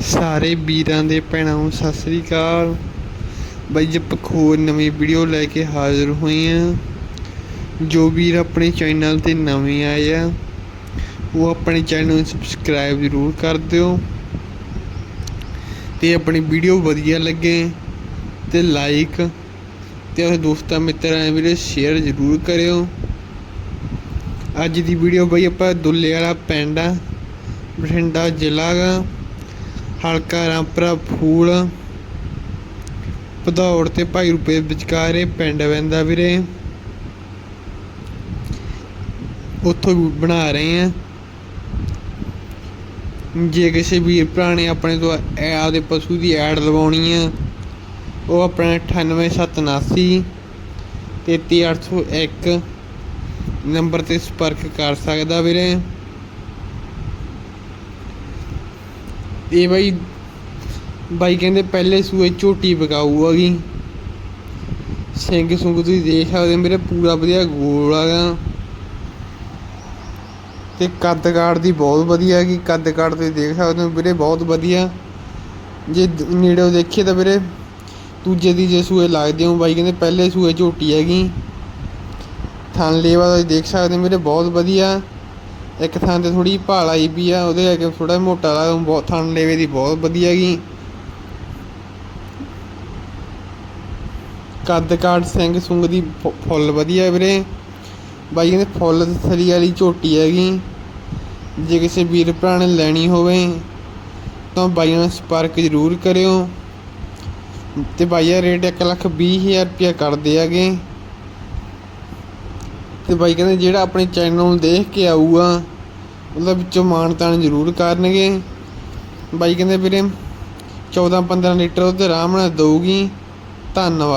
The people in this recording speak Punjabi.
ਸਾਰੇ ਵੀਰਾਂ ਦੇ ਭੈਣਾਂ ਨੂੰ ਸਤਿ ਸ੍ਰੀ ਅਕਾਲ। ਬਾਈ ਜੀ, ਆਪਾਂ ਨਵੀਂ ਵੀਡੀਓ ਲੈ ਕੇ ਹਾਜ਼ਰ ਹੋਏ ਆ। ਜੋ ਵੀਰ ਆਪਣੇ ਚੈਨਲ ਤੇ ਨਵੇਂ ਆਏ ਆ, ਉਹ ਆਪਣੇ ਚੈਨਲ ਨੂੰ ਸਬਸਕ੍ਰਾਈਬ ਜ਼ਰੂਰ ਕਰ ਦਿਓ। ਤੇ ਆਪਣੀ ਵੀਡੀਓ ਵਧੀਆ ਲੱਗੇ ਤੇ ਲਾਈਕ ਤੇ ਆਪਣੇ ਦੋਸਤਾਂ ਮਿੱਤਰਾਂ ਵੀਰੇ ਸ਼ੇਅਰ ਜ਼ਰੂਰ ਕਰਿਓ। ਅੱਜ ਦੀ ਵੀਡੀਓ ਬਈ ਆਪਾਂ ਦੁੱਲੇ ਵਾਲਾ ਪਿੰਡ ਆ, ਬਠਿੰਡਾ ਜ਼ਿਲ੍ਹਾ ਗਾ। ਹਲਕਾ ਰਾਮਪੁਰਾ ਫੂਲ ਭਦੌੜ ਤੇ ਭਾਈ ਰੂਪੇ ਵਿਚਕਾਰ ਇਹ ਪਿੰਡ ਪੈਂਦਾ ਵੀਰੇ। ਉੱਥੋਂ ਬਣਾ ਰਹੇ ਆ। ਜੇ ਕਿਸੇ ਵੀਰ ਭਰਾ ਨੇ ਆਪਣੇ ਤੋਂ ਐ- ਆਪਦੇ ਪਸ਼ੂ ਦੀ ਐਡ ਲਵਾਉਣੀ ਆ, ਉਹ ਆਪਣਾ 98779 33801 ਨੰਬਰ ਤੇ ਸੰਪਰਕ ਕਰ ਸਕਦਾ ਵੀਰੇ। ਇਹ ਬਾਈ ਬਾਈ ਕਹਿੰਦੇ ਪਹਿਲੇ ਸੂਏ ਝੋਟੀ ਵਿਕਾਊ ਹੈਗੀ ਸਿੰਘ ਸੁੰਗ ਤੁਸੀਂ ਦੇਖ ਸਕਦੇ ਹੋ, ਮੇਰੇ ਪੂਰਾ ਵਧੀਆ ਗੋਲ ਹੈਗਾ ਤੇ ਕੱਦ ਕਾਠ ਦੀ ਬਹੁਤ ਵਧੀਆ ਹੈਗੀ, ਕੱਦ ਕਾਠ ਤੁਸੀਂ ਦੇਖ ਸਕਦੇ ਹੋ, ਵੀਰੇ ਬਹੁਤ ਵਧੀਆ। ਜੇ ਦ- ਦੇਖੀਏ ਤਾਂ ਵੀਰੇ, ਦੂਜੇ ਤੀਜੇ ਸੂਏ ਲੱਗਦੇ ਹੋ, ਬਾਈ ਕਹਿੰਦੇ ਪਹਿਲੇ ਸੂਏ ਝੋਟੀ ਹੈਗੀ। ਥਣ ਲੇਵਾ ਤੁਸੀਂ ਦੇਖ ਸਕਦੇ ਹੋ, ਵੀਰੇ ਬਹੁਤ ਵਧੀਆ। ਇੱਕ ਥਾਂ ਤੇ ਥੋੜੀ ਭਾਲ ਆਈ ਵੀ ਆ, ਉਹਦੇ ਕਰਕੇ ਥੋੜਾ ਮੋਟਾ ਲਾ ਬਹੁਤ ਥਾਂ ਲੇਵੇ ਦੀ ਬਹੁਤ ਵਧੀਆ ਹੈਗੀ ਕੱਦ ਕਾਠ ਸਿੰਘ ਸੁੰਗ ਦੀ ਫੁ- ਫੁੱਲ ਵਧੀਆ ਵੀਰੇ। ਬਾਈ ਕਹਿੰਦੇ ਫੁੱਲ ਥਰੀ ਵਾਲੀ ਝੋਟੀ ਹੈਗੀ। ਜੇ ਕਿਸੇ ਵੀਰ ਭਰਾ ਨੇ ਲੈਣੀ ਹੋਵੇ, ਤਾਂ ਬਾਈ ਨਾਲ ਸੰਪਰਕ ਜ਼ਰੂਰ ਕਰਿਓ। ਤੇ ਬਾਈ ਦਾ ਰੇਟ ਇੱਕ ਲੱਖ ਵੀਹ ਹਜ਼ਾਰ ਰੁਪਇਆ ਕਰਦੇ ਹੈਗੇ। ਤੇ ਬਾਈ ਕਹਿੰਦੇ ਜਿਹੜਾ ਆਪਣੇ ਚੈਨਲ ਨੂੰ ਦੇਖ ਕੇ ਆਊਗਾ, ਉਹਦਾ ਵਿੱਚੋਂ ਮਾਣ ਤਾਣ ਜ਼ਰੂਰ ਕਰਨਗੇ। ਬਾਈ ਕਹਿੰਦੇ ਵੀਰੇ 14 15 ਲੀਟਰ ਉਹਦੇ ਆਰਾਮ ਨਾਲ ਦਊਗੀ। ਧੰਨਵਾਦ।